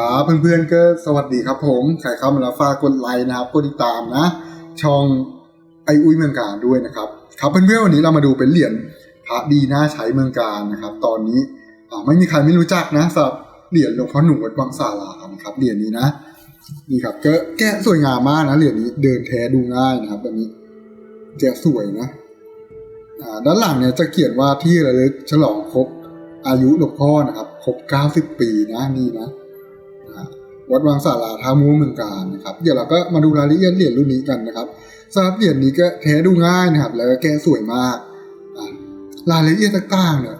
ครับเพื่อนๆก็สวัสดีครับผมใครเข้ามาแล้วฝากกดไลค์นะครับกดติดตามนะ ช่องไออุ้ยเมืองการด้วยนะครับ ครับเพื่อนๆวันนี้เรามาดูเป็นเหรียญพระดีน่าใช้เมืองการนะครับ ตอนนี้ไม่มีใครไม่รู้จักนะสำหรับเหรียญหลวงพ่อหนุ่มวัดวังสาลานะครับเหรียญนี้นะนี่ครับก็แกะสวยงามมากนะเหรียญนี้เดินแท้ดูง่ายนะครับแบบนี้แกะสวยนะด้านหลังเนี่ยจะเขียนว่าที่ระลึกฉลองครบอายุหลวงพ่อนะครับครบ90 ปีนะนี่นะ วัดวังสาราท่ามูเมืองการนะครับ เดี๋ยวเราก็มาดูรายละเอียดเหรียญรุ่นนี้กันนะครับสำหรับเหรียญนี้ก็แท้ดูง่ายนะครับ แล้วก็แก้สวยมากรายละเอียดต่างๆเนี่ย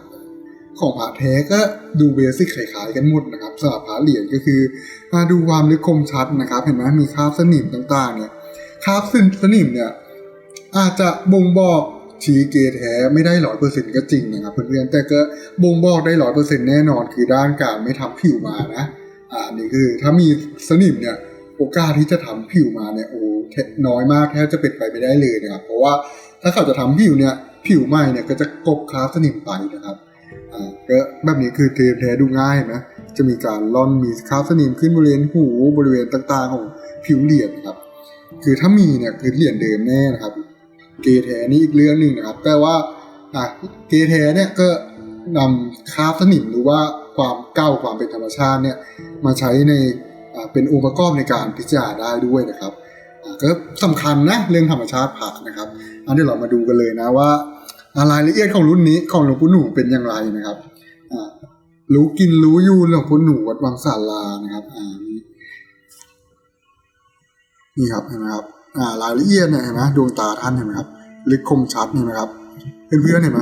ของพระแท้ก็ดูเบสิกคล้ายๆกันหมดนะครับสำหรับพระเหรียญก็คือมาดูความลึกคมชัดนะครับ เห็นไหมมีคราบสนิมต่างๆ เนี่ยคราบสนิมเนี่ยอาจจะบ่งบอกชี้เกแท้ไม่ได้ร้อยเปอร์เซ็นต์ก็จริงนะครับเพื่อนๆแต่ก็บ่งบอกได้ร้อยเปอร์เซ็นต์แน่นอนคือด้านการไม่ทำผิวมานะ อ่านี่คือถ้ามีสนิมเนี่ยโอกาสที่จะทำผิวมาเนี่ยโอ้แทบน้อยมากแทบจะเป็นไปไม่ได้เลยนะครับ เพราะว่าถ้าเขาจะทำผิวเนี่ยผิวใหม่เนี่ยก็จะกบคราบสนิมไปนะครับอ่าก็แบบนี้คือเทแท้ดูง่ายนะจะมีการล่อนมีคราบสนิมขึ้นบริเวณหูบริเวณต่างๆของผิวเหรียญนครับ คือถ้ามีเนี่ยคือเหรียญเดิมแน่นะครับ เกแท้นี่อีกเรื่องหนึ่งนะครับ แต่ว่าอะเกแท้เนี่ยก็นำคราบสนิมหรือว่า ความก้าวความเป็นธรรมชาติเนี่ยมาใช้ในเป็นองค์ประกอบในการพิจารณาได้ด้วยนะครับก็สำคัญนะเรื่องธรรมชาติพระนะครับ อันนี้เรามาดูกันเลยนะว่ารายละเอียดของรุ่นนี้ของหลวงปู่หนูเป็นอย่างไรนะครับรู้กินรู้อยู่หลวงปู่หนูวัดวังสาลานะครับนี่นี่ครับเห็นไหมครับรายละเอียดเนี่ยเห็นไหมดวงตาท่านเห็นไหมครับลึกคมชัดเห็นไหมครับเพื่อนๆเห็นไหม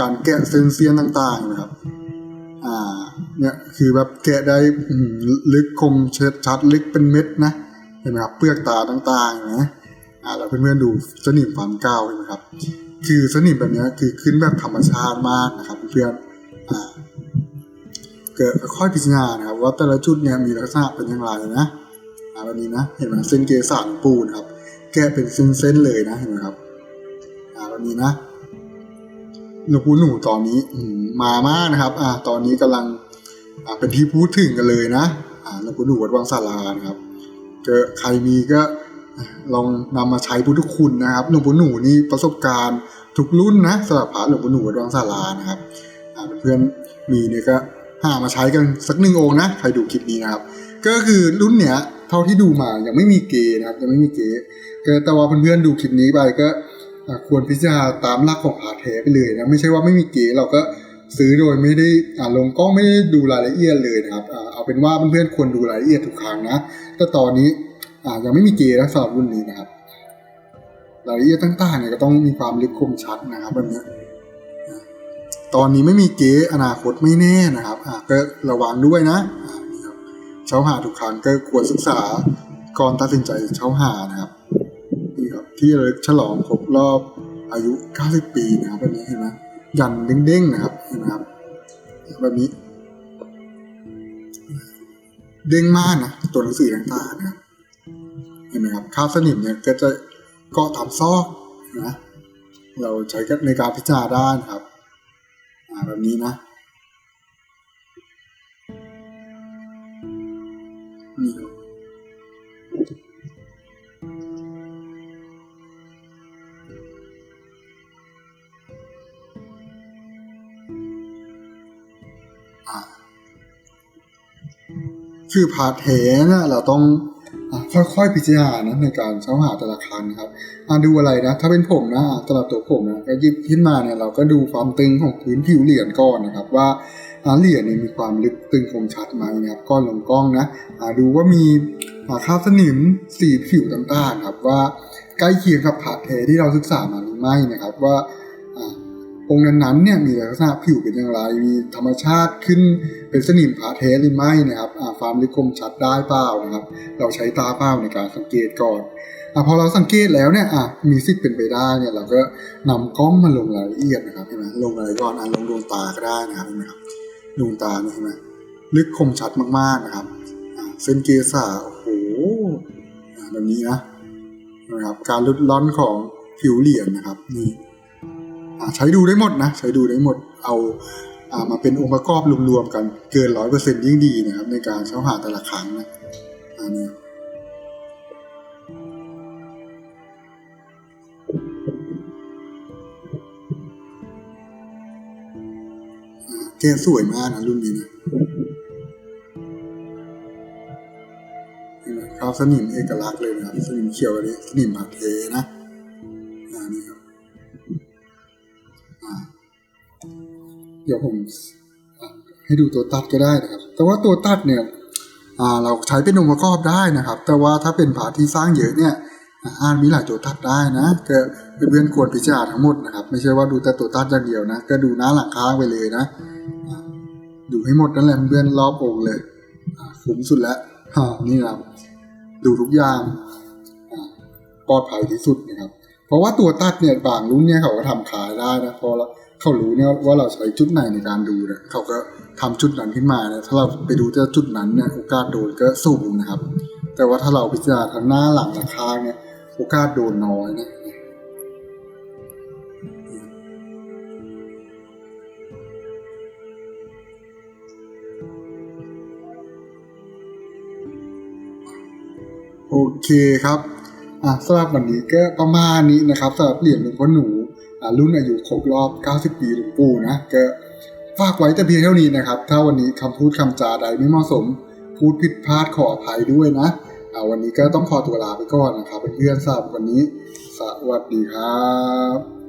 การแกะเส้นเสียนต่างๆเห็นไหมครับ อ่า เนี่ยคือแบบแกะได้ลึกคมเชิดชัดลึกเป็นเม็ดนะเห็นไหมครับเปลือกตาต่างๆนะอ่าแล้วเพื่อนๆดูสนิมความเก้าวเห็นไหมครับ คือสนิมแบบเนี้ยคือขึ้นแบบธรรมชาติมากนะครับเพื่อนๆอ่าเกิดค่อยพิจารณานะครับว่าแต่ละจุดเนี่ยมีลักษณะเป็นอย่างไรนะอ่าแบบนี้นะเห็นไหมเส้นเกสรปูนะครับ แกะเป็นเส้นๆเลยนะเห็นไหมครับอ่าแบบนี้นะ หลวงปู่หนูตอนนี้มามากนะครับ อ่าตอนนี้กำลังอ่าเป็นที่พูดถึงกันเลยนะอ่าหลวงปู่หนูวัดวังสารานะครับเจอใครมีก็ลองนำมาใช้พุทธคุณนะครับหลวงปู่หนูนี่ประสบการณ์ทุกรุ่นนะสำหรับพระหลวงปู่หนูวัดวังสารานะครับอ่าเพื่อนมีเนี่ยก็หามาใช้กันสักหนึ่งองค์นะใครดูคลิปนี้นะครับ ก็คือรุ่นเนี้ยเท่าที่ดูมายังไม่มีเกย์นะครับยังไม่มีเกย์ก็แต่ว่าเพื่อนๆดูคลิปนี้ไปก็ ควรพิจารณาตามหลักของพาเทไปเลยนะไม่ใช่ว่าไม่มีเก๋เราก็ซื้อโดยไม่ได้อ่าลงกล้องไม่ได้ดูรายละเอียดเลยนะครับอ่าเอาเป็นว่าเพื่อนๆควรดูรายละเอียดทุกครั้งนะแต่ตอนนี้อ่ายังไม่มีเก๋นะสำหรับรุ่นนี้นะครับรายละเอียดต่างๆเนี่ยก็ต้องมีความลึกคมชัดนะครับแบบนี้อ่าตอนนี้ไม่มีเก๋อนาคตไม่แน่นะครับอ่าก็ระวังด้วยนะอ่านี่ครับเช้าหาทุกครั้งก็ควรศึกษาก่อนตัดสินใจเช้าหานะครับนี่ครับที่ระลึกฉลองครบ รอบอายุ 90 ปีนะครับแบบนี้เห็นไหมยันเด้งๆนะครับเห็นไหมครับแบบนี้ เด้งมากนะตัวหนังสือต่างๆนะครับเห็นไหมครับคาบสนิมเนี่ยก็จะเกาะตามซอกนะเราใช้ในการพิจารณาได้นะครับแบบนี้นะ คือพาร์ทนี่ยเราต้องอค่อยๆพิจารณานะในการเช้าหาแต่ละครั้งนครับอะดูอะไรนะ ถ้าเป็นผมนะสำหรับตัวผมนะก็ยิบขึ้นมาเนี่ยเราก็ดูความตึงของพื้นผิวเหรียญก่อนนะครับ ว่าเหรียญเนี่ยมีความลึกตึงคมชัดไหมนะครับก้อนลงกล้องนะอะดูว่ามีอะคราบสนิมสีผิวต่างๆครับว่าใกล้เคียงกับพาร์ทท้ที่เราศึกษามาหรือไม่นะครับ ว่า องค์นั้นๆเนี่ยมีลักษณะผิวเป็นอย่างไร มีธรรมชาติขึ้นเป็นสนิมผาเทสหรือไม่นะครับความลึกคมชัดได้เปล่านะครับ เราใช้ตาเปล่าในการสังเกตก่อนอพอเราสังเกตแล้วเนี่ยมีสิทธิ์เป็นไปได้เนี่ยเราก็นำกล้องมาลงรายละเอียดนะครับเห็นไหมลงอะไรก่อนอะลงดวงตาก็ได้นะครับเห็นไหมครับดวงตาเนี่ยเห็นไหมลึกคมชัดมากๆนะครับเส้นเกษาโอ้โหแบบนี้นะนะครับ การลดล้อนของผิวเหรียญนะครับนี่ ใช้ดูได้หมดนะ ใช้ดูได้หมดเอาอามาเป็นองค์ประกอบรวมๆกันเกินร้อยเปอร์เซ็นยิ่งดีนะครับ ในการเข้าหาแต่ละครั้งนะอันนี้อ่าแกะสวยมากนะรุ่นนี้นะครับสนิมเอกลักษณ์เลยนะครับสนิมเขียวอันนี้สนิมผักเทนะ เดี๋ยวผมให้ดูตัวตัดก็ได้นะครับ แต่ว่าตัวตัดเนี่ยเราใช้เป็นองค์ประกอบได้นะครับ แต่ว่าถ้าเป็นผาที่สร้างเยอะเนี่ยอ่าจมีหลายตัวตัดได้นะก็เพื่อนๆควรพิจารณาทั้งหมดนะครับ ไม่ใช่ว่าดูแต่ตัวตัดอย่างเดียวนะ ก็ดูหน้าหลังค้างไปเลยนะ ดูให้หมดนั่นแหละเพื่อนรอบองค์เลยคุ้มสุดแล้วนี่ครับ ดูทุกอย่างปลอดภัยที่สุดนะครับ เพราะว่าตัวตัดเนี่ยบางรุ่นเนี่ยเขาก็ทำขายได้นะพราะเรา เขารู้เนี่ยว่าเราใช้จุดไหนในการดูเนี่ยเขาก็ทำจุดนั้นขึ้นมาเนี่ยถ้าเราไปดูแต่จุดนั้นเนี่ยโอกาสโดนก็สูงนะครับ แต่ว่าถ้าเราพิจารณาทางหน้าหลังราคางเนี่ยโอกาสโดนน้อยนะโอเคครับอะสำหรับวันนี้ก็ประมาณนี้นะครับสำหรับเหรียญหลวงพ่อหนูอ่ รุ่นอายุครบรอบ 90 ปีหลวงปู่นะก็ฝากไว้แต่เพียงเท่านี้นะครับ ถ้าวันนี้คำพูดคำจาใดไม่เหมาะสม พูดผิดพลาดขออภัยด้วยนะอ่าวันนี้ก็ต้องขอตัวลาไปก่อนนะครับเพื่อนๆสำหรับวันนี้ สวัสดีครับ